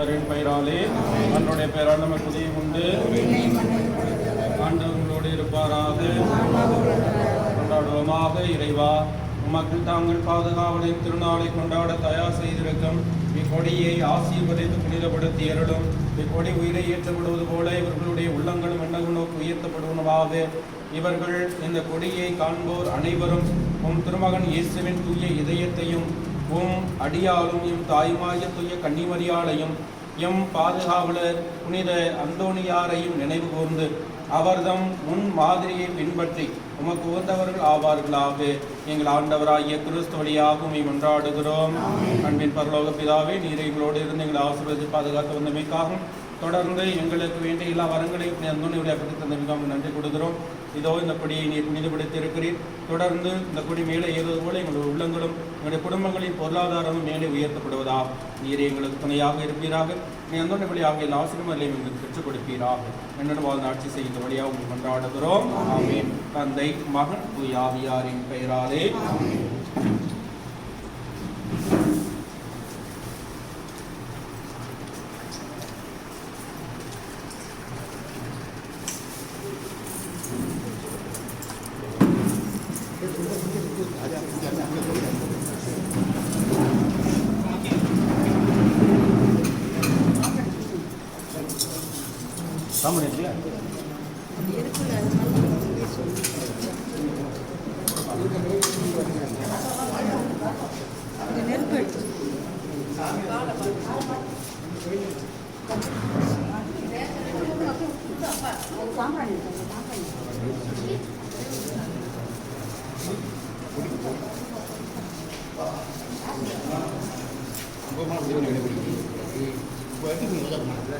அருள் பெயராலே அவனுடைய பெயரால் நமக்கு உதவி உண்டு. ஆண்டவர்களோடு இருப்பாராக. கொண்டாடுவோமாக இறைவா உமக்கள் தாங்கள் பாதுகாவலை திருநாளை கொண்டாட தயார் செய்திருக்கும். இக்கொடியை ஆசீர்வதித்து புனிதப்படுத்தி எருளும் இக்கொடி உயிரை ஏற்றப்படுவது போல இவர்களுடைய உள்ளங்களும் எண்ணங்கள் நோக்கி உயர்த்தப்படுவனவாக. இவர்கள் இந்த கொடியை காண்போர் அனைவரும். உம் திருமகன் இயேசுவின் தூய இதயத்தையும் உம் அடியாலும் எம் தாயுமாய தூய கன்னிமரியாளையும் எம் பாதுகாவலர் புனித அந்தோணியாரையும் நினைவு கூர்ந்து அவர்தம் முன் மாதிரியை பின்பற்றி உமக்கு உகந்தவர்கள் ஆவார்களாக எங்கள் ஆண்டவராகிய கிறிஸ்து வழியாக உம்மை கொண்டாடுகிறோம் அன்பின் பரலோக பிதாவே நீர் எங்களோடு இருந்து எங்களை ஆசீர்வதித்து பாதுகாத்து வந்தமைக்காகவும் தொடர்ந்து எங்களுக்கு வேண்டிய எல்லா வரங்களையும் அந்தோணியுடைய அப்படி தந்தமைக்காக நன்றி கொடுக்கிறோம் இதோ இந்த கொடியை நீர் புனிதப்படுத்தி தொடர்ந்து இந்த கொடி மேலே ஏறுவது போல எங்களுடைய உள்ளங்களும் எங்களுடைய குடும்பங்களின் பொருளாதாரமும் மேலே உயர்த்தப்படுவதா நீர் எங்களுக்கு துணையாக இருப்பீராக. நீ அந்த வழியாக எல்லா ஆசிரியர்களையும் எங்களுக்கு பெற்றுக் கொடுப்பீராக. என்னோட வாழ்ந்த ஆட்சி செய்த வழியாக உங்கள் கொண்டாடுகிறோம். ஆமென். தந்தை மகன் தூயாவியாரின் பெயராலே. சாமன் இருக்குல்ல Gue malah beli ini beli ini. Gue itu nggak ada